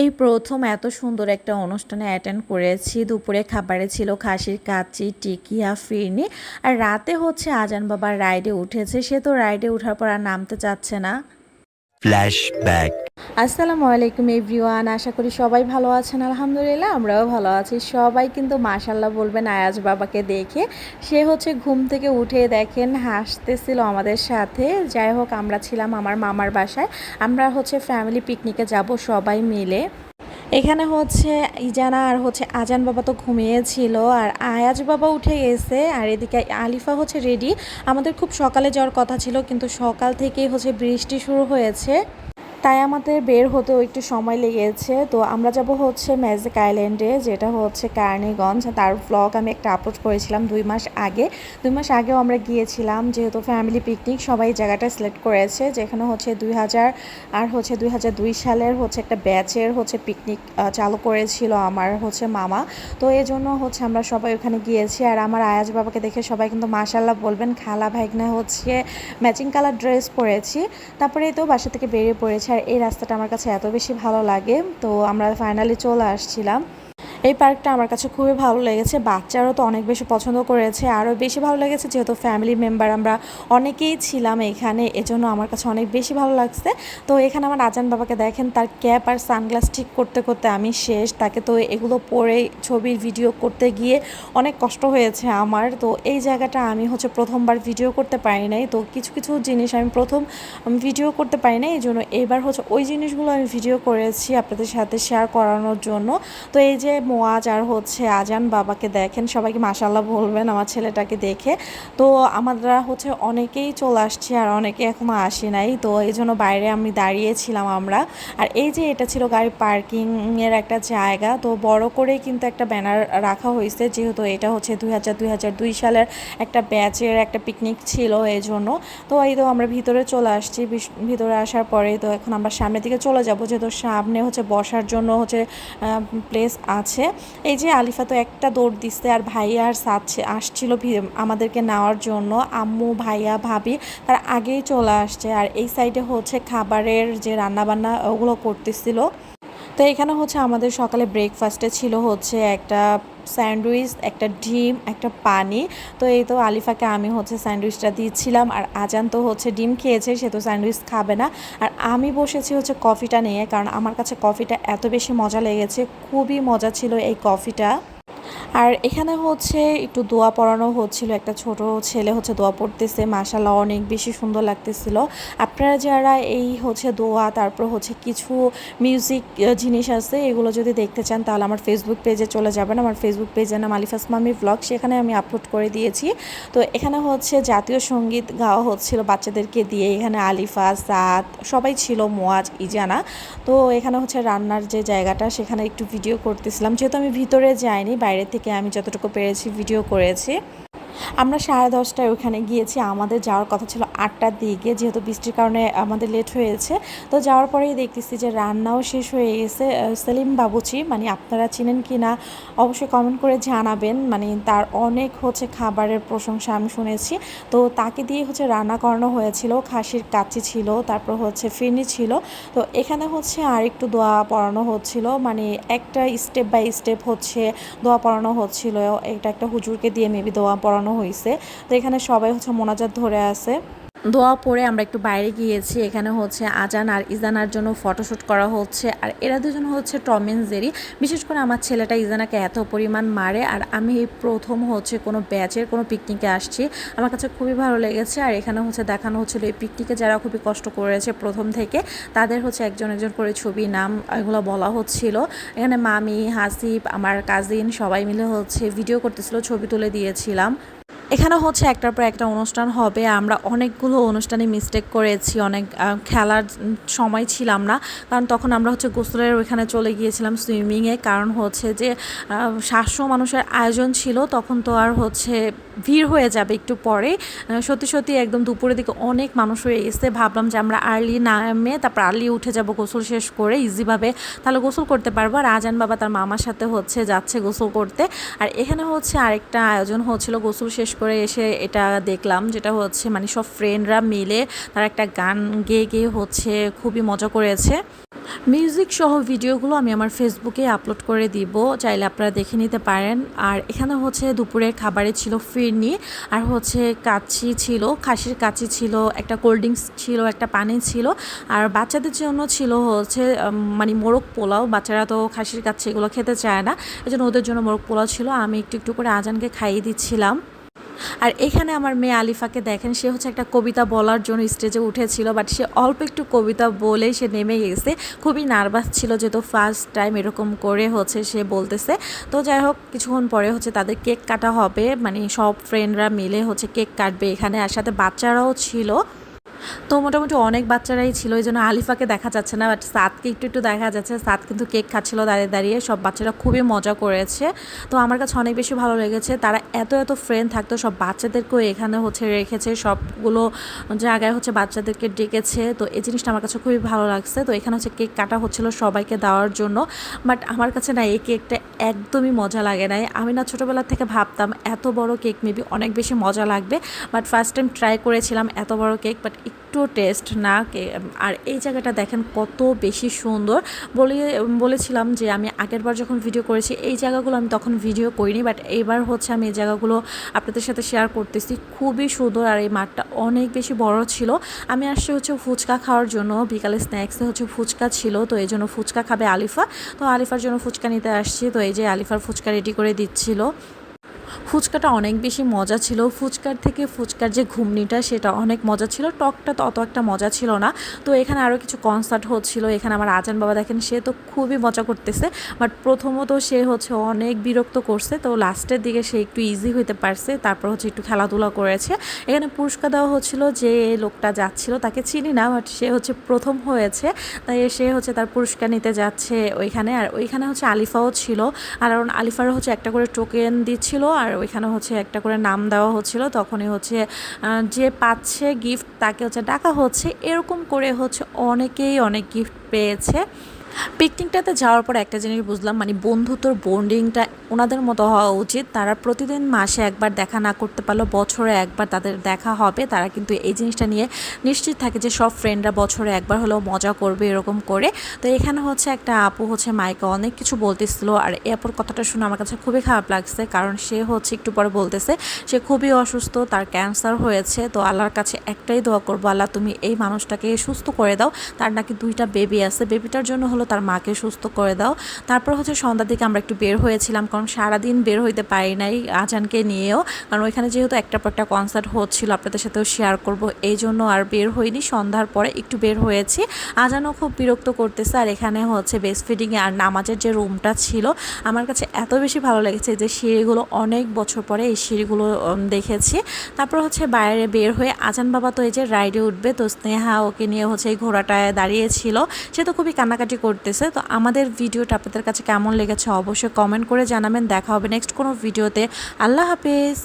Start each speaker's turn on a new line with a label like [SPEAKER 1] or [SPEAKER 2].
[SPEAKER 1] এই প্রথম এত সুন্দর একটা অনুষ্ঠানে অ্যাটেন্ড করেছি। দুপুরে খাবারে ছিল খাসির কাচি টিকিয়া, ফিরনি। আর রাতে হচ্ছে আজান বাবা রাইডে উঠেছে। সে তো রাইডে ওঠার পর আর নামতে চাচ্ছে না।
[SPEAKER 2] ফ্ল্যাশব্যাক
[SPEAKER 1] আসসালামু আলাইকুম, এভরিওয়ান। আশা করি সবাই ভালো আছেন। আলহামদুলিল্লাহ, আমরাও ভালো আছি। সবাই কিন্তু মাশাল্লাহ বলবেন আয়াজ বাবাকে দেখে। সে হচ্ছে ঘুম থেকে উঠে দেখেন, হাসতেছিল আমাদের সাথে। যাই হোক, আমরা ছিলাম আমার মামার বাসায়। আমরা হচ্ছে ফ্যামিলি পিকনিকে যাব সবাই মিলে। এখানে হচ্ছে ইজানা আর হচ্ছে আজান বাবা তো ঘুমিয়েছিল আর আয়াজ বাবা উঠে গেছে আর এদিকে আলিফা হচ্ছে রেডি আমাদের খুব সকালে যাওয়ার কথা ছিল, কিন্তু সকাল থেকেই হচ্ছে বৃষ্টি শুরু হয়েছে। তাই আমাদের বের হতেও একটু সময় লেগেছে। তো আমরা যাব হচ্ছে ম্যাজিক আইল্যান্ডে যেটা হচ্ছে কার্নিগঞ্জ তার ব্লগ আমি একটা আপলোড করেছিলাম দুই মাস আগে। দুই মাস আগেও আমরা গিয়েছিলাম, যেহেতু ফ্যামিলি পিকনিক সবাই জায়গাটা সিলেক্ট করেছে, যেখানে হচ্ছে দুই হাজার আর হচ্ছে দুই হাজার দুই সালের হচ্ছে একটা ব্যাচের হচ্ছে পিকনিক চালু করেছিল আমার হচ্ছে মামা। তো এই জন্য হচ্ছে আমরা সবাই ওখানে গিয়েছি। আর আমার আয়াজ বাবাকে দেখে সবাই কিন্তু মাশাল্লাহ বলবেন, খালা ভাইগনা হচ্ছে ম্যাচিং কালার ড্রেস পরেছি। তারপরে তো বাসা থেকে বেরিয়ে পড়েছি। এই রাস্তাটা আমার কাছে এত বেশি ভালো লাগে। তো আমরা ফাইনালি চলে আসছিলাম। এই পার্কটা আমার কাছে খুবই ভালো লেগেছে। বাচ্চারাও তো অনেক বেশি পছন্দ করেছে। আরও বেশি ভালো লেগেছে যেহেতু ফ্যামিলি মেম্বার আমরা অনেকেই ছিলাম এখানে, এজন্য আমার কাছে অনেক বেশি ভালো লাগছে। তো এখানে আমার আজান বাবাকে দেখেন, তার ক্যাপ আর সানগ্লাস ঠিক করতে করতে আমি শেষ। তাকে তো এগুলো পরে ছবির ভিডিও করতে গিয়ে অনেক কষ্ট হয়েছে আমার। তো এই জায়গাটা আমি হচ্ছে প্রথমবার ভিডিও করতে পারি নাই। তো কিছু কিছু জিনিস আমি প্রথম ভিডিও করতে পারি নাই। এই জন্য এবার হচ্ছে ওই জিনিসগুলো আমি ভিডিও করেছি আপনাদের সাথে শেয়ার করানোর জন্য। তো এই যে মোয়াজ আর হচ্ছে আজান বাবাকে দেখেন, সবাইকে মাসাল্লাহ বলবেন আমার ছেলেটাকে দেখে। তো আমরা হচ্ছে অনেকেই চলে আসছি আর অনেকে এখনও আসি নাই। তো এই জন্য বাইরে আমি দাঁড়িয়েছিলাম আমরা। আর এই যে এটা ছিল গাড়ি পার্কিংয়ের একটা জায়গা, তো বড় করে কিন্তু একটা ব্যানার রাখা হয়েছে। যেহেতু এটা হচ্ছে দুই হাজার দুই হাজার দুই সালের একটা ব্যাচের একটা পিকনিক ছিল এই জন্য। তো এই তো আমরা ভিতরে চলে আসছি। ভিতরে আসার পরে তো এখন আমরা সামনের দিকে চলে যাব। যেহেতু সামনে হচ্ছে বসার জন্য হচ্ছে প্লেস আছে। এই যে আলিফা তো একটা দৌড় দিচ্ছে আর ভাইয়া আর সাথে আসছিল আমাদেরকে নেওয়ার জন্য। আম্মু, ভাইয়া, ভাবি তার আগেই চলে আসছে আর এই সাইডে হচ্ছে খাবারের যে রান্নাবান্না, ওগুলো করতেছিল। তো এখানে হচ্ছে আমাদের সকালে ব্রেকফাস্টে ছিল হচ্ছে একটা স্যান্ডউইচ, একটা ডিম, একটা পানি। তো এই তো আলিফাকে আমি হচ্ছে স্যান্ডউইচটা দিয়েছিলাম আর আজান তো হচ্ছে ডিম খেয়েছে, সে তো স্যান্ডউইচ খাবে না। আর আমি বসেছি হচ্ছে কফিটা নিয়ে, কারণ আমার কাছে কফিটা এত বেশি মজা লেগেছে, খুবই মজা ছিল এই কফিটা। আর এখানে হচ্ছে একটু দোয়া পড়ানো হচ্ছিল। একটা ছোট ছেলে হচ্ছে দোয়া পড়তেছে মাশাল্লাহ অনেক বেশি সুন্দর লাগতেছিল। আপনারা যারা এই হচ্ছে দোয়া, তারপর হচ্ছে কিছু মিউজিক জিনিস আছে, এগুলো যদি দেখতে চান, তাহলে আমার ফেসবুক পেজে চলে যাবেন। আমার ফেসবুক পেজের নাম আলিফাস মামি ব্লগ সেখানে আমি আপলোড করে দিয়েছি। তো এখানে হচ্ছে জাতীয় সংগীত গাওয়া হচ্ছিল বাচ্চাদেরকে দিয়ে। এখানে আলিফা, সাদ, সবাই ছিল, মোয়াজ, ইজানা। তো এখানে হচ্ছে রান্নার যে জায়গাটা, সেখানে একটু ভিডিও করতেছিলাম। যেহেতু আমি ভিতরে যাইনি, বাইরে থেকে আমি যতটুকু পেরেছি ভিডিও করেছি। আমরা সাড়ে দশটায় ওখানে গিয়েছি। আমাদের যাওয়ার কথা ছিল আটটার দিকে, যেহেতু বৃষ্টির কারণে আমাদের লেট হয়েছে। তো যাওয়ার পরেই দেখতেছি যে রান্নাও শেষ হয়ে গেছে। সেলিম বাবুচি মানে আপনারা চিনেন কি না, অবশ্যই কমেন্ট করে জানাবেন। মানে তার অনেক হচ্ছে খাবারের প্রশংসা আমি শুনেছি। তো তাকে দিয়ে হচ্ছে রান্না করানো হয়েছিল, খাসির কাচি ছিল, তারপর হচ্ছে ফিরনি ছিল। তো এখানে হচ্ছে আর একটু দোয়া পড়ানো হচ্ছিল। মানে একটা স্টেপ বাই স্টেপ হচ্ছে দোয়া পড়ানো হচ্ছিল। এটা একটা হুজুরকে দিয়ে মেবি দোয়া পড়ানো হয়েছে তো এখানে সবাই হচ্ছে মোনাজাত ধরে আছে। দোয়া পরে আমরা একটু বাইরে গিয়েছি। এখানে হচ্ছে আজান আর ইজানার জন্য ফটোশ্যুট করা হচ্ছে। আর এরা দুজন হচ্ছে টম এন্ড জেরি। বিশেষ করে আমার ছেলেটা ইজানাকে এত পরিমাণ মারে। আর আমি এই প্রথম হচ্ছে কোনো ব্যাচের, কোনো পিকনিকে আসছি। আমার কাছে খুবই ভালো লেগেছে। আর এখানে হচ্ছে দেখানো হচ্ছিল এই পিকনিকে যারা খুবই কষ্ট করেছে প্রথম থেকে, তাদের হচ্ছে একজন একজন করে ছবি, নাম এগুলো বলা হচ্ছিল। এখানে মামি, হাসিব, আমার কাজিন সবাই মিলে হচ্ছে ভিডিও করতেছিল, ছবি তুলে দিয়েছিলাম। এখানে হচ্ছে একটার পর একটা অনুষ্ঠান হবে। আমরা অনেকগুলো অনুষ্ঠানে মিস্টেক করেছি, অনেক খেলার সময় ছিলাম না। কারণ তখন আমরা হচ্ছে গোসলের ওইখানে চলে গিয়েছিলাম সুইমিংয়ে কারণ হচ্ছে যে সাতশো মানুষের আয়োজন ছিল, তখন তো আর হচ্ছে ভিড় হয়ে যাবে একটু পরে। সত্যি সত্যি একদম দুপুরের দিকে অনেক মানুষ হয়ে এসে ভাবলাম যে আমরা আর্লি নামে, তারপর আর্লি উঠে যাব গোসল শেষ করে ইজিভাবে তাহলে গোসল করতে পারব। আর আজান বাবা তার মামার সাথে হচ্ছে যাচ্ছে গোসল করতে। আর এখানে হচ্ছে আরেকটা আয়োজন হচ্ছিল গোসল শেষ করে এসে এটা দেখলাম, যেটা হচ্ছে মানে সব ফ্রেন্ডরা মিলে তারা একটা গান গেয়ে গেয়ে হচ্ছে খুবই মজা করেছে। মিউজিক সহ ভিডিওগুলো আমি আমার ফেসবুকে আপলোড করে দিব, চাইলে আপনারা দেখে নিতে পারেন। আর এখানে হচ্ছে দুপুরের খাবারে ছিল ফিরনি, আর হচ্ছে কাচি ছিল, খাসির কাচি ছিল, একটা কোল্ড ড্রিঙ্কস ছিল, একটা পানি ছিল। আর বাচ্চাদের জন্য ছিল হচ্ছে মানে মোরগ পোলাও, বাচ্চারা তো খাসির কাচ্ছি এগুলো খেতে চায় না। এই ওদের জন্য মোরগ পোলাও ছিল। আমি একটু একটু করে আজানকে খাইয়ে দিচ্ছিলাম। আর এখানে আমার মেয়ে আলিফাকে দেখেন, সে হচ্ছে একটা কবিতা বলার জন্য স্টেজে উঠেছিল বাট সে অল্প একটু কবিতা বলেই সে নেমে গেছে। খুবই নার্ভাস ছিল যেহেতু ফার্স্ট টাইম এরকম করে হচ্ছে সে বলতেছে। তো যাই হোক, কিছুক্ষণ পরে হচ্ছে তাদের কেক কাটা হবে মানে সব ফ্রেন্ডরা মিলে হচ্ছে কেক কাটবে এখানে। আর সাথে বাচ্চারাও ছিল। তো মোটামুটি অনেক বাচ্চারাই ছিল, এই জন্য আলিফাকে দেখা যাচ্ছে না বাট সাতকে একটু একটু দেখা যাচ্ছে। সাত কিন্তু কেক খাচ্ছিল দাঁড়িয়ে দাঁড়িয়ে, সব বাচ্চারা খুবই মজা করেছে। তো আমার কাছে অনেক বেশি ভালো লেগেছে, তারা এত এত ফ্রেন্ড থাকতো, সব বাচ্চাদেরকেও এখানে হচ্ছে রেখেছে, সবগুলো জায়গায় হচ্ছে বাচ্চাদেরকে ডেকেছে। তো এই জিনিসটা আমার কাছে খুবই ভালো লাগছে। তো এখানে হচ্ছে কেক কাটা হচ্ছিল সবাইকে দেওয়ার জন্য বাট আমার কাছে না এই কেকটা একদমই মজা লাগে নাই। আমি না ছোটোবেলা থেকে ভাবতাম এত বড় কেক মেবি অনেক বেশি মজা লাগবে বাট ফার্স্ট টাইম ট্রাই করেছিলাম এত বড় কেক বাট একটু টেস্ট না আর এই জায়গাটা দেখেন কত বেশি সুন্দর। বলে, বলেছিলাম যে আমি আগের বার যখন ভিডিও করেছি, এই জায়গাগুলো আমি তখন ভিডিও করিনি বাট এইবার হচ্ছে আমি এই জায়গাগুলো আপনাদের সাথে শেয়ার করতেছি। খুবই সুন্দর আর এই মাঠটা অনেক বেশি বড় ছিল। আমি আসছি হচ্ছে ফুচকা খাওয়ার জন্য, বিকালে স্ন্যাক্সে হচ্ছে ফুচকা ছিল, তো এই জন্য ফুচকা খাবে আলিফা। তো আলিফার জন্য ফুচকা নিতে আসছি, তো এই যে আলিফার ফুচকা রেডি করে দিচ্ছিল। ফুচকাটা অনেক বেশি মজা ছিল। ফুচকার থেকে ফুচকার যে ঘুমনিটা, সেটা অনেক মজা ছিল। টকটা তো অত একটা মজা ছিল না। তো এখানে আরও কিছু কনসার্ট হচ্ছিল। এখানে আমার আজান বাবা দেখেন, সে তো খুবই মজা করতেছে। বাট প্রথমত সে হচ্ছে অনেক বিরক্ত করছে। তো লাস্টের দিকে সে একটু ইজি হইতে পারছে। তারপর হচ্ছে একটু খেলাধুলা করেছে। এখানে পুরস্কার দেওয়া হচ্ছিল যে লোকটা যাচ্ছিল, তাকে চিনি না বাট সে হচ্ছে প্রথম হয়েছে। তাই সে হচ্ছে তার পুরস্কার নিতে যাচ্ছে ওইখানে। আর ওইখানে হচ্ছে আলিফাও ছিল। আর কারণ আলিফারও হচ্ছে একটা করে টোকেন দিচ্ছিল। আর ওইখানে হচ্ছে একটা করে নাম দেওয়া হচ্ছিল, তখনই হচ্ছে যে পাচ্ছে গিফট তাকে হচ্ছে ডাকা হচ্ছে, এরকম করে হচ্ছে অনেকেই অনেক গিফট পেয়েছে। পিকনিকটাতে যাওয়ার পর একটা জিনিস বুঝলাম মানে বন্ধুত্বর বন্ডিংটা ওনাদের মতো হওয়া উচিত। তারা প্রতিদিন মাসে একবার দেখা না করতে পারলেও বছরে একবার তাদের দেখা হবে। তারা কিন্তু এই জিনিসটা নিয়ে নিশ্চিত থাকে যে সব ফ্রেন্ডরা বছরে একবার হলেও মজা করবে এরকম করে। তো এখানে হচ্ছে একটা আপু হচ্ছে মাইকে অনেক কিছু বলতেছিল। আর এরপর কথাটা শুনে আমার কাছে খুবই খারাপ লাগছে। কারণ সে হচ্ছে একটু পরে বলতেছে, সে খুবই অসুস্থ, তার ক্যান্সার হয়েছে। তো আল্লাহর কাছে একটাই দোয়া করব, আল্লাহ তুমি এই মানুষটাকে সুস্থ করে দাও। তার নাকি দুইটা বেবি আছে। বেবিটার জন্য হলো তার মাকে সুস্থ করে দাও। তারপর হচ্ছে সন্ধ্যার দিকে আমরা একটু বের হয়েছিলাম, কারণ সারাদিন বের হইতে পারি নাই আজানকে নিয়েও। কারণ ওইখানে যেহেতু একটা পর একটা কনসার্ট হচ্ছিল, আপনাদের সাথেও শেয়ার করব। এই জন্য আর বের হইনি, সন্ধ্যার পরে একটু বের হয়েছি। আজানও খুব বিরক্ত করতেছে, আর এখানে হচ্ছে বেস্ট ফিডিংয়ে আর নামাজের যে রুমটা ছিল, আমার কাছে এত বেশি ভালো লেগেছে যে সিঁড়িগুলো অনেক বছর পরে এই সিঁড়িগুলো দেখেছি। তারপর হচ্ছে বাইরে বের হয়ে আজান বাবা তো এই যে রাইডে উঠবে, তো স্নেহা ওকে নিয়ে হচ্ছে এই ঘোড়াটায় দাঁড়িয়েছিল সে তো খুবই কান্নাকাটি করতেছে। তো আমাদের ভিডিওটা আপনাদের কাছে কেমন লেগেছে অবশ্যই কমেন্ট করে জানাবেন। দেখা হবে নেক্সট কোনো ভিডিওতে আল্লাহ হাফেজ।